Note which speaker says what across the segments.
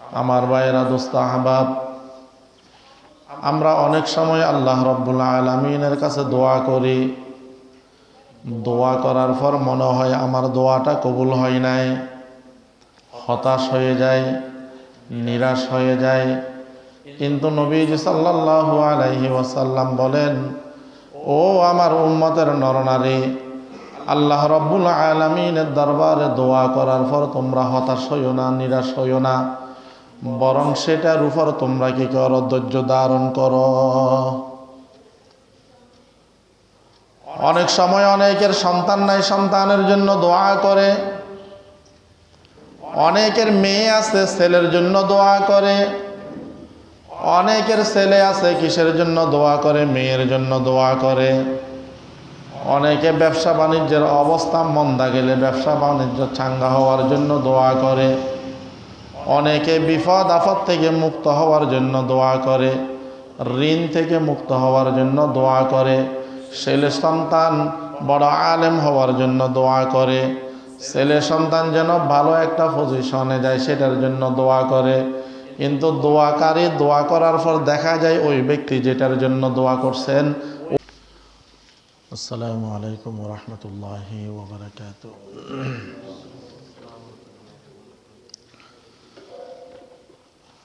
Speaker 1: আমার ভাইয়েরা, দোস্ত, আহবাব। আমরা অনেক সময় আল্লাহ রব্বুল আলমিনের কাছে দোয়া করি। দোয়া করার পর মনে হয় আমার দোয়াটা কবুল হয় নাই। হতাশ হয়ে যায়, নিরাশ হয়ে যায়। কিন্তু নবীজ সাল্লাল্লাহু আলাইহি ওয়াসাল্লাম বলেন, ও আমার উম্মতের নরনারী, আল্লাহ রব্বুল আলমিনের দরবারে দোয়া করার পর তোমরা হতাশ হইও না, নিরাশ হইও না। বরং সেটার উপর তোমরা কি করো, ধৈর্য ধারণ করো। অনেক সময় অনেকের সন্তান নাই, সন্তানের জন্য দোয়া করে। অনেকের মেয়ে আছে, ছেলের জন্য দোয়া করে। অনেকের ছেলে আছে, কিসের জন্য দোয়া করে, মেয়ের জন্য দোয়া করে। অনেকে ব্যবসা বাণিজ্যের অবস্থা মন্দা গেলে ব্যবসা বাণিজ্য চাঙ্গা হওয়ার জন্য দোয়া করে। অনেকে বিপদ আপদ থেকে মুক্ত হওয়ার জন্য দোয়া করে, ঋণ থেকে মুক্ত হওয়ার জন্য দোয়া করে, ছেলে সন্তান বড় আলেম হওয়ার জন্য দোয়া করে, ছেলে সন্তান যেন ভালো একটা পজিশনে যায় সেটার জন্য দোয়া করে। কিন্তু দোয়াকারী দোয়া করার পর দেখা যায় ওই ব্যক্তি যেটার জন্য দোয়া করছেন আসসালামু আলাইকুম রহমতুল্লাহ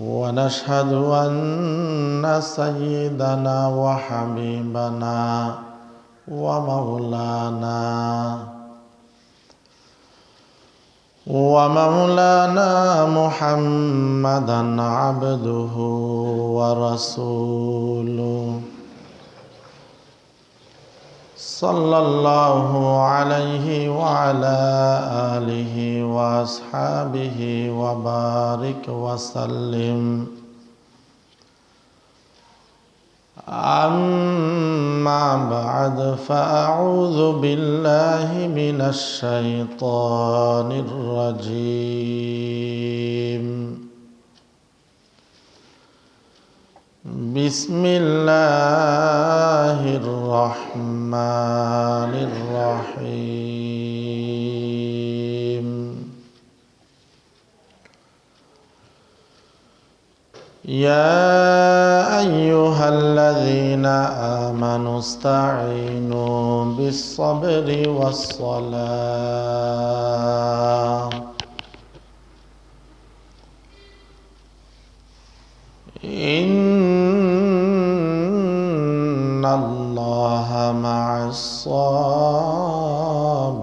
Speaker 1: ونشهد أن سيدنا وحبيبنا ومولانا ومولانا محمدا عبده ورسوله صلى الله عليه وعلى آله وأصحابه وبارك وسلم. أما بعد فأعوذ بالله من الشيطان الرجيم. بسم الله الرحمن الرحيم. يا أيها الذين آمنوا استعينوا بالصبر والصلاة. إن الصابرين.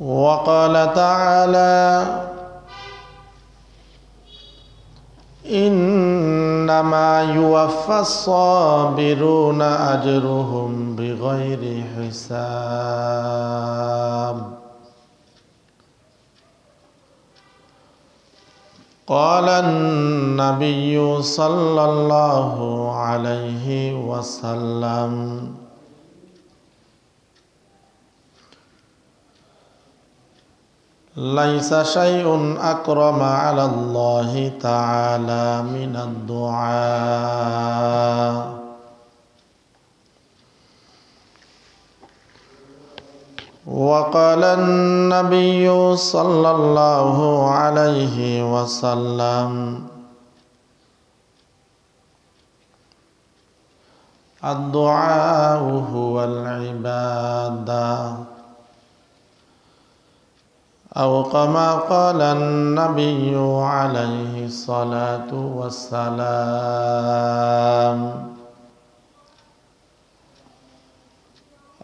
Speaker 1: وقال تعالى إنما يوفى الصابرون أجرهم بغير حساب. قال النبي صلى الله عليه وسلم. ليس شيء أكرم على الله تعالى من الدعاء. وقال النبي صلى الله عليه وسلم الدعاء هو العباده أو كما قال النبي عليه الصلاة والسلام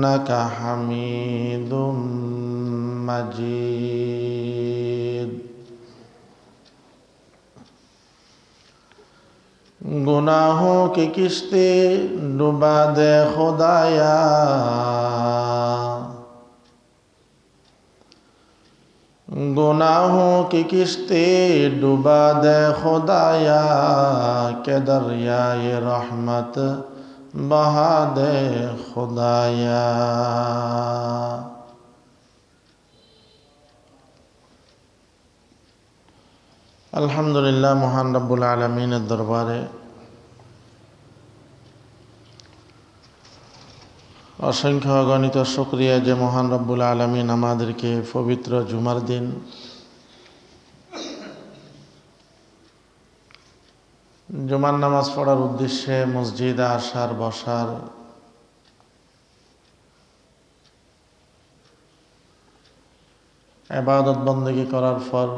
Speaker 1: إنك حميد مجيد گناہوں کی کشتی ڈوبا دے خدایا گناہوں کی کشتی ڈوبا دے خدایا کہ دریائے رحمت بہاد خدایا আলহামদুলিল্লাহ, মহান রব্বুল আলমিনের দরবারে অসংখ্য অগণিত শুক্রিয়া যে মহান রব্বুল আলমিন আমাদেরকে পবিত্র জুমার দিন জুমার নামাজ পড়ার উদ্দেশ্যে মসজিদে আসার, বসার। এবাদত বন্দী করার পর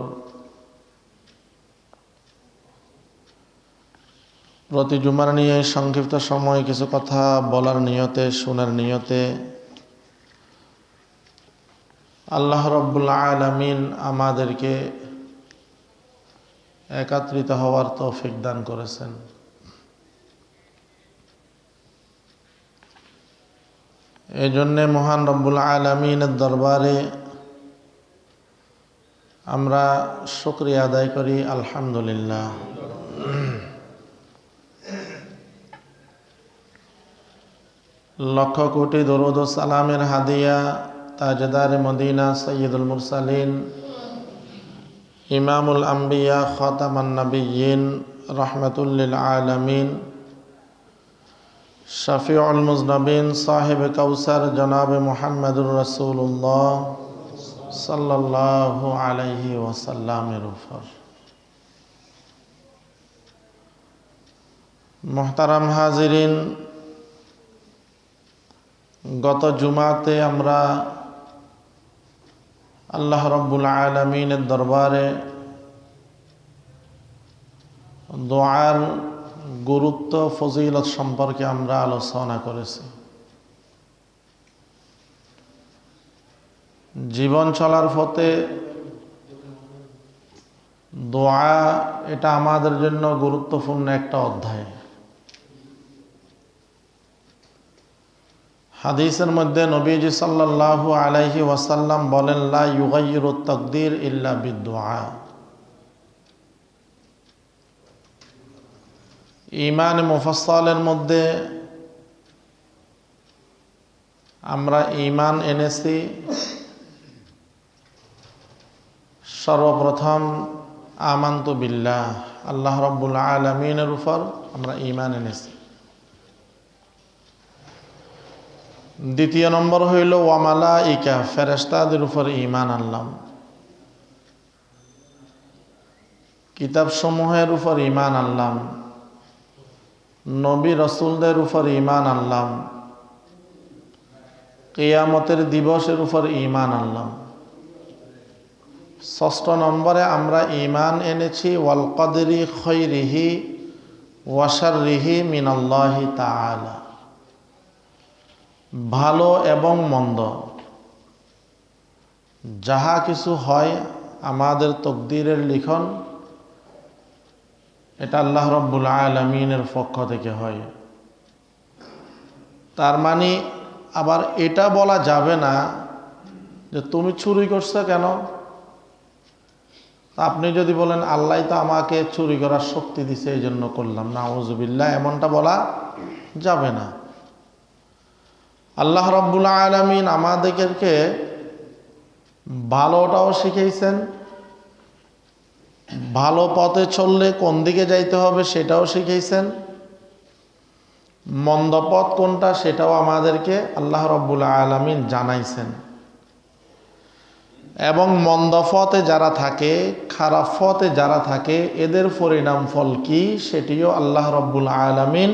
Speaker 1: প্রতি জুমার নিয়ে সংক্ষিপ্ত সময় কিছু কথা বলার নিয়তে, শোনার নিয়তে আল্লাহ রব্বুল্লা আলমিন আমাদেরকে একাত্রিত হওয়ার তৌফিক দান করেছেন। এই জন্যে মহান রব্বুল আলমিনের দরবারে আমরা শুক্রিয়া আদায় করি, আলহামদুলিল্লাহ। লক্ষ কোটি দরুদ সালামের হাদিয়া তাজদার মদিনা সৈয়দুল মুরসালিন ইমামুল আম্বিয়া খতামান নবীন রহমতুল্লিল আলমিন শফিউল মুজনবিন সাহেব কৌসর জনাব মোহাম্মদুর রসুল্লাহ সাল্লাহ আলহি ওসাল্লামের উপর মোহতারাম হাজিরিন গত জুমাতে আমরা আল্লাহ রব্বুল আলমিনের দরবারে দোয়ার গুরুত্ব, ফজিলত সম্পর্কে আমরা আলোচনা করেছি। জীবন চলার পথে দোয়া, এটা আমাদের জন্য গুরুত্বপূর্ণ একটা অধ্যায়। হাদিসের মধ্যে নবীজি সাল্লাল্লাহু আলাইহি ওয়াসাল্লাম বলেন, লা ইউগাইয়িরু তাকদির ইল্লা বিদুআ ইমান মুফাসসালের মধ্যে আমরা ইমান এনেছি। সর্বপ্রথম আমান্ত বিল্লাহ, আল্লাহ রব্বুল আলমিনের উপর আমরা ইমান এনেছি। দ্বিতীয় নম্বর হইল ওয়ামালা ইকা ফেরেস্তাদের উপর ইমান আনলাম। কিতাব সমূহের উপর ইমান আনলাম। নবী রসুলদের উপর ইমান আনলাম। কেয়ামতের দিবসের উপর ইমান আনলাম। ষষ্ঠ নম্বরে আমরা ইমান এনেছি ওয়াল কদরি খৈরিহি ওয়াসার রিহি মিনাল্লাহি তালা ভালো এবং মন্দ। যাহা কিছু হয় আমাদের তকদিরের লিখন, এটা আল্লাহ রব্বুল আলমিনের পক্ষ থেকে হয়। তার মানে আবার এটা বলা যাবে না যে তুমি চুরি করছ কেন? আপনি যদি বলেন, আল্লাহ তো আমাকে চুরি করার শক্তি দিছে এই জন্য করলাম। না আউজবিল্লা এমনটা বলা যাবে না। আল্লাহ রব্বুল আলমিন আমাদেরকে ভালোটাও শিখিয়েছেন। ভালো পথে চললে কোন দিকে যাইতে হবে সেটাও শিখিয়েছেন। মন্দ পথ কোনটা সেটাও আমাদেরকে আল্লাহ রব্বুল আলমিন জানাইছেন। এবং মন্দ পথে যারা থাকে, খারাপ পথে যারা থাকে, এদের পরিণাম ফল কি সেটিও আল্লাহ রব্বুল আলমিন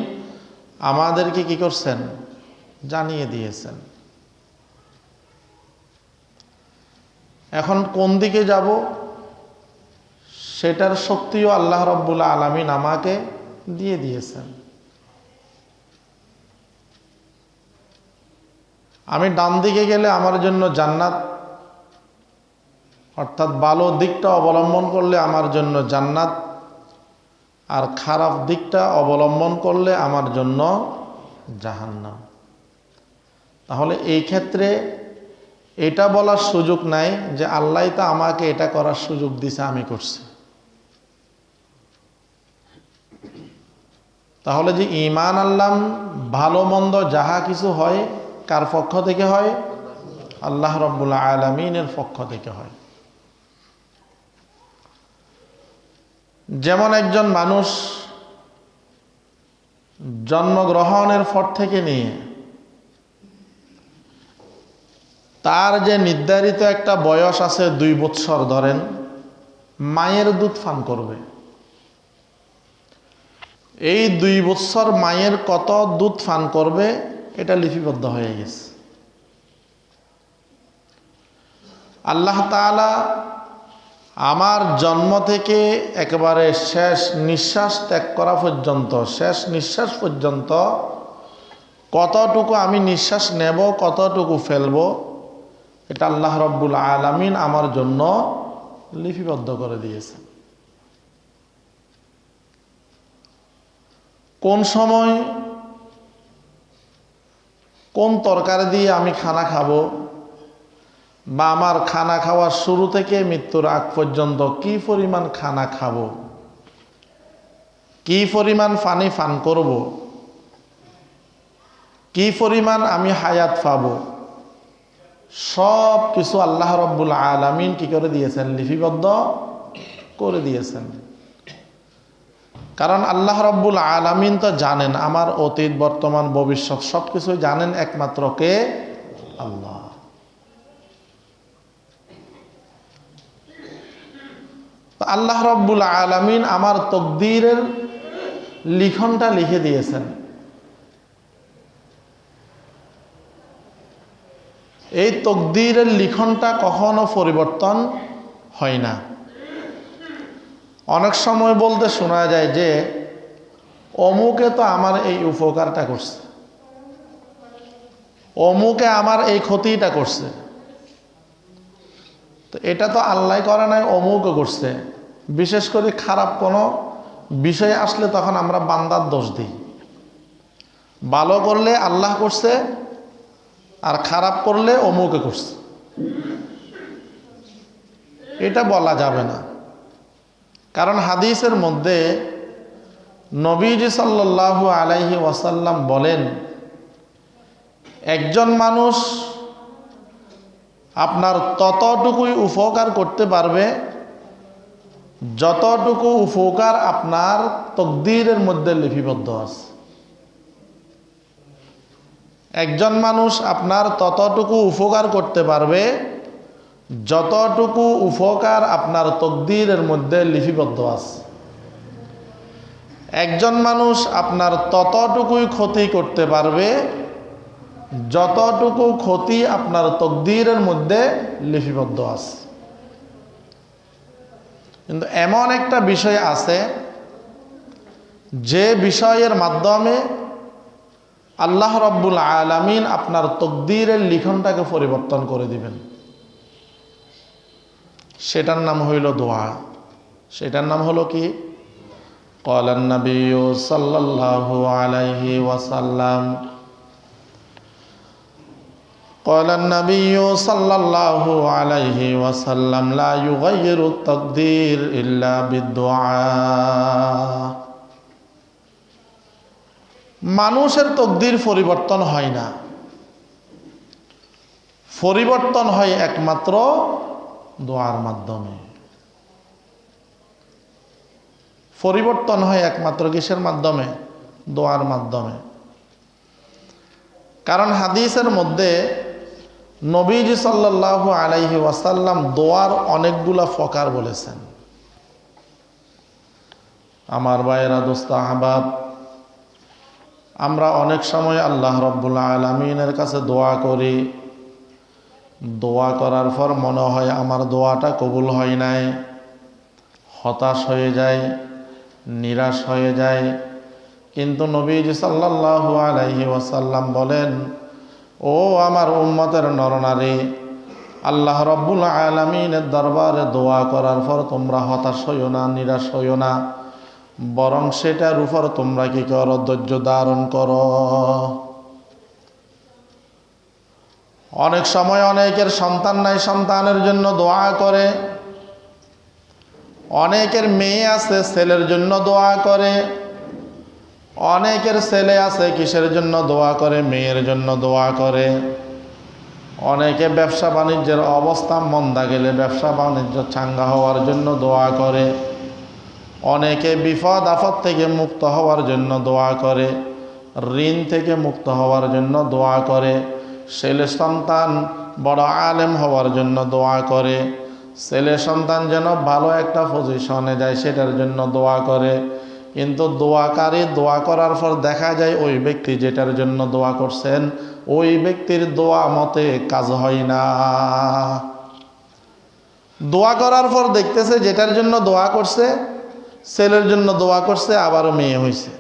Speaker 1: আমাদেরকে কি করছেন? জানিয়ে দিয়েছেন। এখন কোন দিকে যাব? সেটার শক্তিও আল্লাহ রব্বুল আলমিন আমাকে দিয়ে দিয়েছেন। আমি ডান দিকে গেলে আমার জন্য জান্নাত, অর্থাৎ ভালো দিকটা অবলম্বন করলে আমার জন্য জান্নাত, আর খারাপ দিকটা অবলম্বন করলে আমার জন্য জাহান্নাম। তাহলে এই ক্ষেত্রে এটা বলার সুযোগ নাই যে আল্লাহ তো আমাকে এটা করার সুযোগ দিছে, আমি করছি। তাহলে যে ইমান আল্লাম ভালো মন্দ যাহা কিছু হয়, কার পক্ষ থেকে হয়? আল্লাহ রব্বুল্লা আলমিনের পক্ষ থেকে হয়। যেমন একজন মানুষ জন্মগ্রহণের পর থেকে নিয়ে তার যে নির্ধারিত একটা বয়স আছে দুই বৎসর, ধরেন, মায়ের দুধ পান করবে। এই দুই বৎসর মায়ের কত দুধ পান করবে, এটা লিপিবদ্ধ হয়ে গেছে। আল্লাহ তালা আমার জন্ম থেকে একেবারে শেষ নিঃশ্বাস ত্যাগ করা পর্যন্ত, শেষ নিঃশ্বাস পর্যন্ত কতটুকু আমি নিঃশ্বাস নেব, কতটুকু ফেলব এটা আল্লাহ রব্বুল আলামিন আমার জন্য লিপিবদ্ধ করে দিয়েছেন। কোন সময় কোন তরকারি দিয়ে আমি খানা খাব বা আমার খানা খাওয়ার শুরু থেকে মৃত্যুর আগ পর্যন্ত কি পরিমাণ খানা খাব? কি পরিমাণ পানি পান করব? কি পরিমাণ আমি হায়াত পাব? সব কিছু আল্লাহ রব্বুল আলমিন কি করে দিয়েছেন? লিপিবদ্ধ করে দিয়েছেন। কারণ আল্লাহ রব্বুল আলমিন তো জানেন, আমার অতীত, বর্তমান, ভবিষ্যৎ সব কিছু জানেন একমাত্র কে? আল্লাহ। আল্লাহ রব্বুল আলমিন আমার তকদিরের লিখনটা লিখে দিয়েছেন। এই তকদিরের লিখনটা কখনো পরিবর্তন হয় না। অনেক সময় বলতে শোনা যায় যে, অমুকে তো আমার এই উপকারটা করছে। অমুকে আমার এই ক্ষতিটা করছে। তো এটা তো আল্লাহ করে নাই, অমুকও করছে। বিশেষ করে খারাপ কোনো বিষয় আসলে তখন আমরা বান্দার দোষ দিই। ভালো করলে আল্লাহ করছে আর খারাপ করলে অমুকে করছে। এটা বলা যাবে না। কারণ হাদিসের মধ্যে নবীজি সাল্লাল্লাহু আলাইহি ওয়াসাল্লাম বলেন, একজন মানুষ আপনার ততটুকুই উপকার করতে পারবে, যতটুকু উপকার আপনার তকদিরের মধ্যে লিপিবদ্ধ আছে। একজন মানুষ আপনার ততটুকু উপকার করতে পারবে, যতটুকু উপকার আপনার তকদিরের মধ্যে লিপিবদ্ধ আছে। একজন মানুষ আপনার ততটুকুই ক্ষতি করতে পারবে, যতটুকু ক্ষতি আপনার তকদিরের মধ্যে লিপিবদ্ধ আছে। কিন্তু এমন একটা বিষয় আছে, যে বিষয়ের মাধ্যমে আল্লাহ রব্বুল আলমিন আপনার তকদিরের লিখনটাকে পরিবর্তন করে দিবেন সেটার নাম হইল দোয়া সেটার নাম হলো কি قال النبي صلى الله عليه وسلم قال النبي صلى الله عليه وسلم لا يغير التقدير إلا بالدعاء মানুষের তকদির পরিবর্তন হয় না। পরিবর্তন হয় একমাত্র দোয়ার মাধ্যমে। পরিবর্তন হয় একমাত্র কিসের মাধ্যমে? দোয়ার মাধ্যমে। কারণ হাদিসের মধ্যে নবীজি সাল্লাহ আলাইহি ওয়াসাল্লাম দোয়ার অনেকগুলা ফকার বলেছেন। আমার ভাইয়েরা, দোস্ত, আহবাব আমরা অনেক সময় আল্লাহ রব্বুল্লা আলমিনের কাছে দোয়া করি। দোয়া করার পর মনে হয় আমার দোয়াটা কবুল হয় নাই। হতাশ হয়ে যায়, নিরাশ হয়ে যায়। কিন্তু নবীজি সাল্লাল্লাহু আলাইহি ওয়াসাল্লাম বলেন, ও আমার উম্মতের নরনারী, আল্লাহ রব্বুল আলমিনের দরবারে দোয়া করার পর তোমরা হতাশ হইও না, নিরাশ হইও না। বরং সেটার উপর তোমরা কি করো, ধৈর্য ধারণ করো। অনেক সময় অনেকের সন্তান নাই, সন্তানের জন্য দোয়া করে। অনেকের মেয়ে আছে, ছেলের জন্য দোয়া করে। অনেকের ছেলে আছে, কিসের জন্য দোয়া করে, মেয়ের জন্য দোয়া করে। অনেকে ব্যবসা বাণিজ্যের অবস্থা মন্দা গেলে ব্যবসা বাণিজ্য চাঙ্গা হওয়ার জন্য দোয়া করে। অনেকে বিপদ আপদ থেকে মুক্ত হওয়ার জন্য দোয়া করে, ঋণ থেকে মুক্ত হওয়ার জন্য দোয়া করে, ছেলে সন্তান বড় আলেম হওয়ার জন্য দোয়া করে, ছেলে সন্তান যেন ভালো একটা পজিশনে যায় সেটার জন্য দোয়া করে। কিন্তু দোয়াকারী দোয়া করার পর দেখা যায় ওই ব্যক্তি যেটার জন্য দোয়া করছেন, ওই ব্যক্তির দোয়া মতে কাজ হয় না। দোয়া করার পর দেখতেছে যেটার জন্য দোয়া করছে ছেলের জন্য দোয়া করছে, আবারও মেয়ে হয়েছে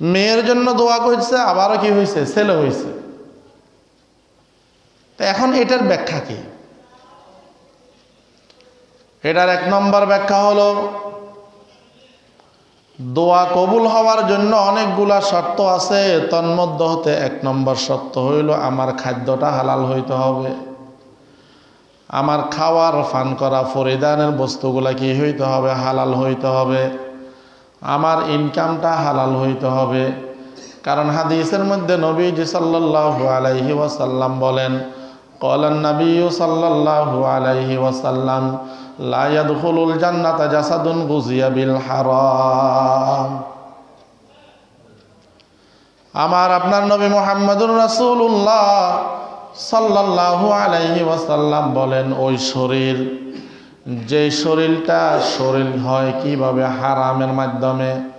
Speaker 1: মেয়ের জন্য দোয়া করছে, আবারও কি হয়েছে ছেলে হয়েছে এখন এটার ব্যাখ্যা কি? এটার এক নম্বর ব্যাখ্যা হলো, দোয়া কবুল হওয়ার জন্য অনেকগুলা শর্ত আছে তন্মধ্য হতে এক নম্বর শর্ত হইল, আমার খাদ্যটা হালাল হইতে হবে। আমার খাওয়ার, ফান করা পরিধানের বস্তুগুলা কি হইতে হবে? হালাল হইতে হবে। আমার ইনকামটা হালাল হইতে হবে। কারণ হাদিসের মধ্যে নবীজি সাল্লাল্লাহু আলাইহি ওয়াসাল্লাম বলেন, কলান নবী সাল্লাল্লাহু আলাইহি ওয়াসাল্লাম, লা ইয়াদখুলুল জান্নাতা জাসাদুন গুজিয়া বিল হারাম। আমার আপনার নবী মুহাম্মদুর রাসূলুল্লাহ সাল্লাল্লাহু আলাইহি ওয়াসাল্লাম বলেন, ওই শরীর, যে শরীরটা, শরীর হয় কীভাবে? হারামের মাধ্যমে।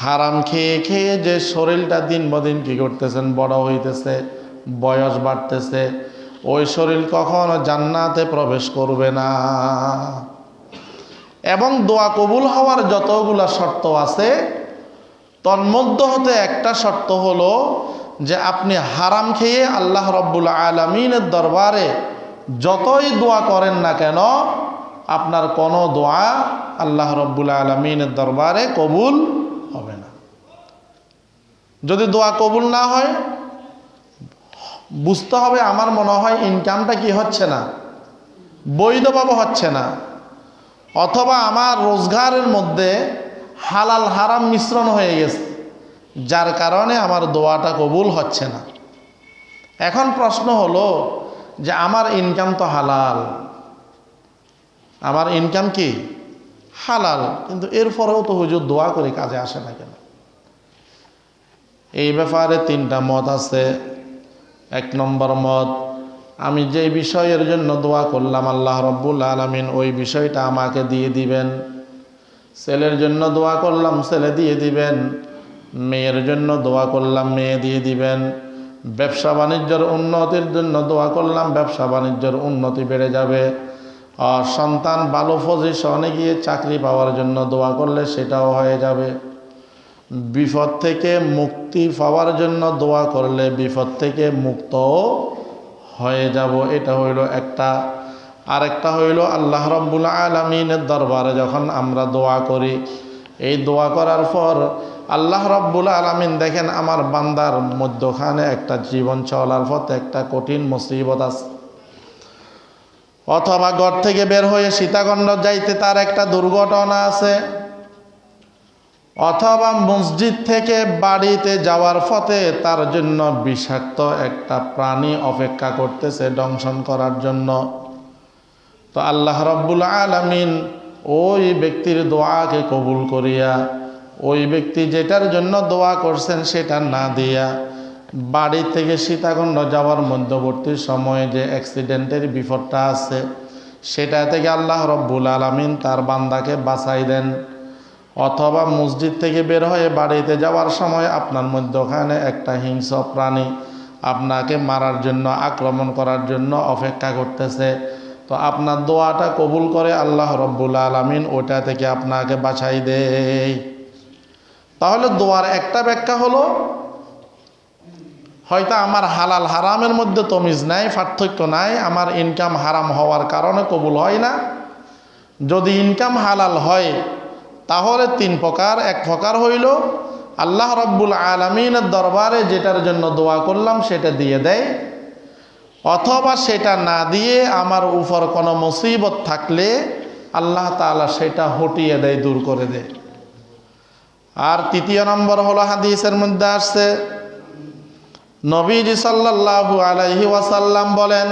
Speaker 1: হারাম খেয়ে খেয়ে যে শরীরটা দিন বদিন কি করতেছেন? বড় হইতেছে, বয়স বাড়তেছে। ওই শরীর কখনো জান্নাতে প্রবেশ করবে না। এবং দোয়া কবুল হওয়ার যতগুলা শর্ত আছে, তন্মধ্য হতে একটা শর্ত হলো যে আপনি হারাম খেয়ে আল্লাহ রব্বুল আলমিনের দরবারে যতই দোয়া করেন না কেন, আপনার কোনো দোয়া আল্লাহ রব্বুল আলমিনের দরবারে কবুল হবে না। যদি দোয়া কবুল না হয়, বুঝতে হবে আমার মনে হয় ইনকামটা কি হচ্ছে না, বৈধভাবে হচ্ছে না, অথবা আমার রোজগারের মধ্যে হালাল হারাম মিশ্রণ হয়ে গেছে। যার কারণে আমার দোয়াটা কবুল হচ্ছে না। এখন প্রশ্ন হলো যে আমার ইনকাম তো হালাল। আমার ইনকাম কি? হালাল। কিন্তু এরপরেও তো হুজুর দোয়া করে কাজে আসে না কেন? এই ব্যাপারে তিনটা মত আছে। এক নম্বর মত, আমি যে বিষয়ের জন্য দোয়া করলাম আল্লাহ রব্বুল আলমিন, ওই বিষয়টা আমাকে দিয়ে দিবেন। ছেলের জন্য দোয়া করলাম, ছেলে দিয়ে দিবেন। মেয়ের জন্য দোয়া করলাম, মেয়ে দিয়ে দিবেন। ব্যবসা বাণিজ্যর উন্নতির জন্য দোয়া করলাম, ব্যবসা বাণিজ্যর উন্নতি বেড়ে যাবে। আর সন্তান ভালো পজিশনে গিয়ে চাকরি পাওয়ার জন্য দোয়া করলে সেটাও হয়ে যাবে। বিপদ থেকে মুক্তি পাওয়ার জন্য দোয়া করলে বিপদ থেকে মুক্ত হয়ে যাব। এটা হইল একটা। আরেকটা হইল আল্লাহ রব্বুল আলমিনের দরবারে যখন আমরা দোয়া করি, এই দোয়া করার পর আল্লাহ রব্বুল আলমিন দেখেন আমার বান্দার মধ্যখানে একটা জীবন চলার পথে একটা কঠিন মুসিবত আছে। অথবা ঘর থেকে বের হয়ে সীতাকুণ্ড যাইতে তার একটা দুর্ঘটনা আছে। অথবা মসজিদ থেকে বাড়িতে যাওয়ার পথে তার জন্য বিষাক্ত একটা প্রাণী অপেক্ষা করতেছে দংশন করার জন্য। তো আল্লাহ রব্বুল আলমিন ওই ব্যক্তির দোয়াকে কবুল করিয়া ওই ব্যক্তি যেটার জন্য দোয়া করছেন সেটা না দিয়া বাড়ি থেকে সীতাকুণ্ড যাওয়ার মধ্যবর্তী সময়ে যে অ্যাক্সিডেন্টের বিপদটা আছে, সেটা থেকে আল্লাহ রব্বুল আলমিন তার বান্দাকে বাঁচাই দেন। অথবা মসজিদ থেকে বের হয়ে বাড়িতে যাওয়ার সময় আপনার মধ্যখানে একটা হিংস্র প্রাণী আপনাকে মারার জন্য, আক্রমণ করার জন্য অপেক্ষা করতেছে। তো আপনার দোয়াটা কবুল করে আল্লাহ রব্বুল আলমিন ওটা থেকে আপনাকে বাছাই দেয়। তাহলে দোয়ার একটা ব্যাখ্যা হলো, হয়তো আমার হালাল হারামের মধ্যে তমিজ নাই, পার্থক্য নাই, আমার ইনকাম হারাম হওয়ার কারণে কবুল হয় না। যদি ইনকাম হালাল হয়, তাহলে তিন প্রকার, এক প্রকার হইল, আল্লাহ রব্বুল আলমিনের দরবারে যেটার জন্য দোয়া করলাম সেটা দিয়ে দেয়, অথবা সেটা না দিয়ে আমার উপর কোনো মুসিবত থাকলে আল্লাহ তালা সেটা হটিয়ে দেয়, দূর করে দেয়। আর তৃতীয় নম্বর হলো হাদিসের মধ্যে আসছে, নবীজি সাল্লাল্লাহু আলাইহি ওয়াসাল্লাম বলেন,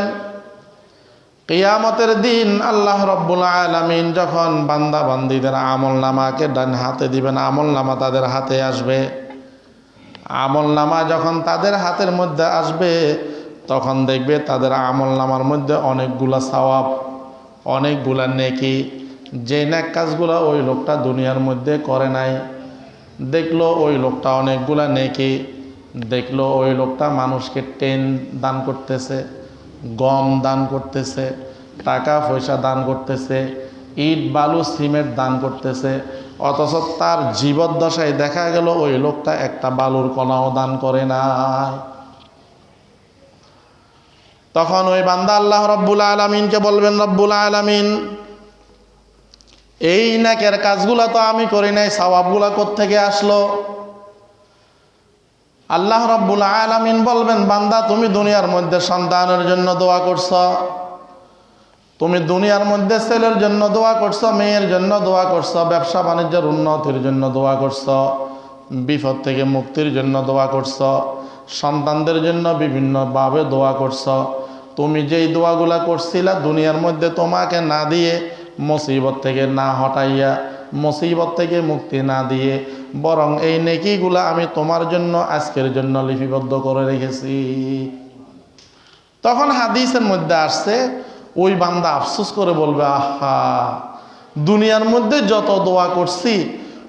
Speaker 1: কিয়ামতের দিন আল্লাহ রব্বুল আলামিন যখন বান্দা বান্দিদের আমল নামাকে ডান হাতে দিবেন আমল নামা তাদের হাতে আসবে। আমল নামা যখন তাদের হাতের মধ্যে আসবে, তখন দেখবে তাদের আমল নামার মধ্যে অনেকগুলা সওয়াব, অনেকগুলা নেকি, যে নেক কাজগুলো ওই লোকটা দুনিয়ার মধ্যে করে নাই। দেখল ওই লোকটা অনেকগুলা নেকি, দেখল ওই লোকটা মানুষকে টেন দান করতেছে, গম দান করতেছে, টাকা পয়সা দান করতেছে, ইট, বালু, সিমেন্ট দান করতেছে, অথচ তার জীবদ্দশায় দেখা গেল ওই লোকটা একটা বালুর কণাও দান করে নাই। তখন ওই বান্দা আল্লাহ রব্বুল আলমিনকে বলবেন, রব্বুল আলমিন এই নাকের কাজগুলো তো আমি করি নাই সবাবগুলা থেকে আসলো? আল্লাহ রব্বুল আলমিন বলবেন, বান্দা, তুমি দুনিয়ার মধ্যে সন্তানের জন্য দোয়া করছ, তুমি দুনিয়ার মধ্যে ছেলের জন্য দোয়া করছ, মেয়ের জন্য দোয়া করছ, ব্যবসা বাণিজ্যের উন্নতির জন্য দোয়া করছ, বিপদ থেকে মুক্তির জন্য দোয়া করছ, সন্তানদের জন্য বিভিন্নভাবে দোয়া করছ। তুমি যেই দোয়াগুলা করছিলা দুনিয়ার মধ্যে তোমাকে না দিয়ে মুসিবত থেকে না হটাইয়া মুসিবত থেকে মুক্তি না দিয়ে বরং এই নেকিগুলা আমি তোমার জন্য, আজকের জন্য লিপিবদ্ধ করে রেখেছি। তখন হাদিসের মধ্যে আসছে, ওই বান্দা আফসোস করে বলবে, আহা, দুনিয়ার মধ্যে যত দোয়া করছি,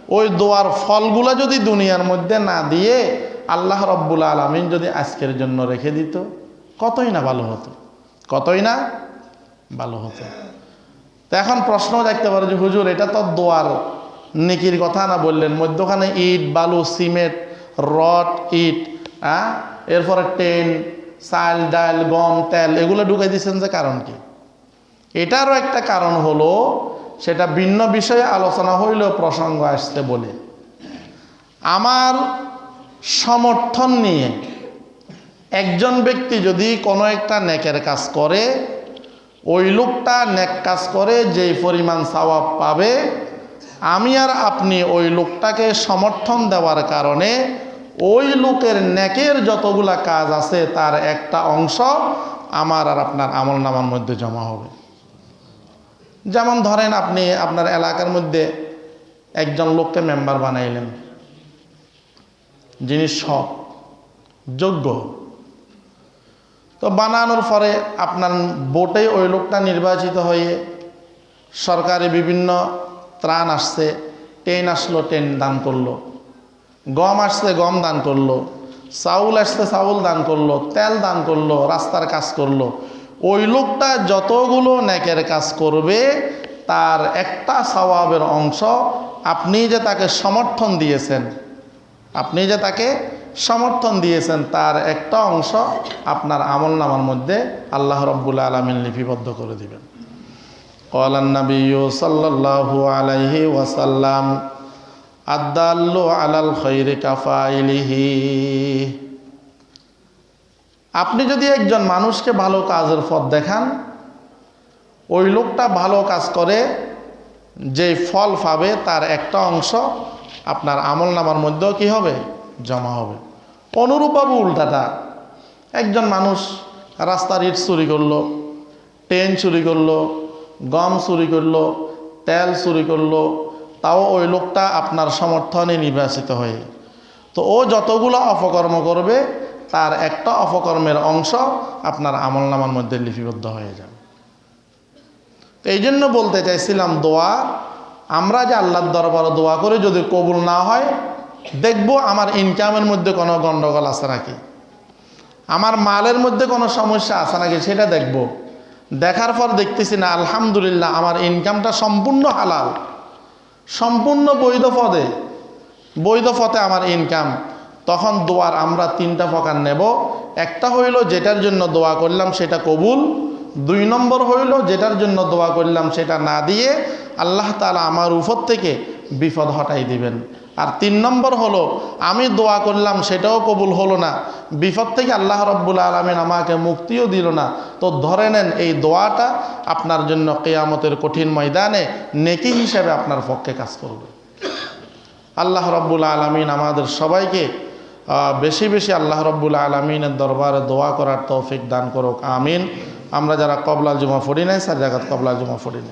Speaker 1: ওই দোয়ার ফলগুলা যদি দুনিয়ার মধ্যে না দিয়ে আল্লাহ রব্বুল আলমিন যদি আজকের জন্য রেখে দিত, কতই না ভালো হতো, কতই না ভালো হতো। তো এখন প্রশ্ন দেখতে পারে যে, হুজুর, এটা তো দোয়ার নেকির কথা না বললেন? মধ্যখানে ইট, বালু, সিমেন্ট, রড, ইট হ্যাঁ এরপরে টেন, চাল, ডাল, গম, তেল, এগুলো ঢুকাই দিচ্ছেন যে কারণ কি? এটারও একটা কারণ হলো, সেটা ভিন্ন বিষয়ে আলোচনা হইলেও প্রসঙ্গ আসছে বলে। আমার সমর্থন নিয়ে একজন ব্যক্তি যদি কোনো একটা নেকের কাজ করে ওই লোকটা নেক কাজ করে, যেই পরিমাণ সওয়াব পাবে, আমি আর আপনি ওই লোকটাকে সমর্থন দেওয়ার কারণে ওই লোকের নেকের যতগুলা কাজ আছে, তার একটা অংশ আমার আর আপনার আমল নামার মধ্যে জমা হবে। যেমন ধরেন আপনি আপনার এলাকার মধ্যে একজন লোককে মেম্বার বানাইলেন। যিনি সৎ, যোগ্য তো বানানোর পরে আপনার বোটে ওই লোকটা নির্বাচিত হয়ে সরকারি বিভিন্ন ত্রাণ আসছে টেন আসলো টেন দান করল। গম আসছে, গম দান করল। চাউল আসছে, চাউল দান করল। তেল দান করল, রাস্তার কাজ করল। ওই লোকটা যতগুলো ন্যাকের কাজ করবে, তার একটা স্বভাবের অংশ আপনি যে তাকে সমর্থন দিয়েছেন, আপনি যে তাকে সমর্থন দিয়েছেন, তার একটা অংশ আপনার আমল নামার মধ্যে আল্লাহ রব্বুল আলমিন লিপিবদ্ধ করে দিবেন। কলান্নবী সাল্লাহু আলাইহি ওয়াসাল্লাম আদাল্লু আলাল খৈরে কাফাইলিহি। আপনি যদি একজন মানুষকে ভালো কাজের পথ দেখান, ওই লোকটা ভালো কাজ করে যে ফল পাবে তার একটা অংশ আপনার আমল নামার মধ্যেও কী হবে? জমা হবে। অনুরূপভাবে উল্টাটা একজন মানুষ রাস্তার ইট চুরি করল ট্রেন চুরি করল, গম চুরি করল, তেল চুরি করল, তাও ওই লোকটা আপনার সমর্থনে নির্বাচিত হয়ে। তো ও যতগুলো অপকর্ম করবে, তার একটা অপকর্মের অংশ আপনার আমল নামার মধ্যে লিপিবদ্ধ হয়ে যাবে। তো এই জন্য বলতে চাইছিলাম দোয়া। আমরা যে আল্লাহর দরবারে দোয়া করে, যদি কবুল না হয় দেখব আমার ইনকামের মধ্যে কোনো গণ্ডগোল আছে নাকি? আমার মালের মধ্যে কোনো সমস্যা আছে নাকি সেটা দেখব। দেখার পর দেখতেছি না, আলহামদুলিল্লাহ আমার ইনকামটা সম্পূর্ণ হালাল। সম্পূর্ণ বৈধ পদে। বৈধ পথে আমার ইনকাম তখন দোয়ার আমরা তিনটা প্রকার নেব। একটা হইল যেটার জন্য দোয়া করলাম সেটা কবুল। দুই নম্বর হইল যেটার জন্য দোয়া করলাম সেটা না দিয়ে আল্লাহ তালা আমার উপর থেকে বিপদ হটাই দিবেন। আর তিন নম্বর হলো, আমি দোয়া করলাম, সেটাও কবুল হলো না। বিপদ থেকে আল্লাহ রব্বুল আলমিন আমাকে মুক্তিও দিল না। তো ধরে নেন, এই দোয়াটা আপনার জন্য কেয়ামতের কঠিন ময়দানে নেকি হিসেবে আপনার পক্ষে কাজ করবে। আল্লাহ রব্বুল আলমিন আমাদের সবাইকে বেশি বেশি আল্লাহ রব্বুল আলমিনের দরবারে দোয়া করার তৌফিক দান করুক। আমিন। আমরা যারা কবলাল জুমা ফড়ি নাই স্যার জায়গাত কবলাল জুমা ফড়ি নাই।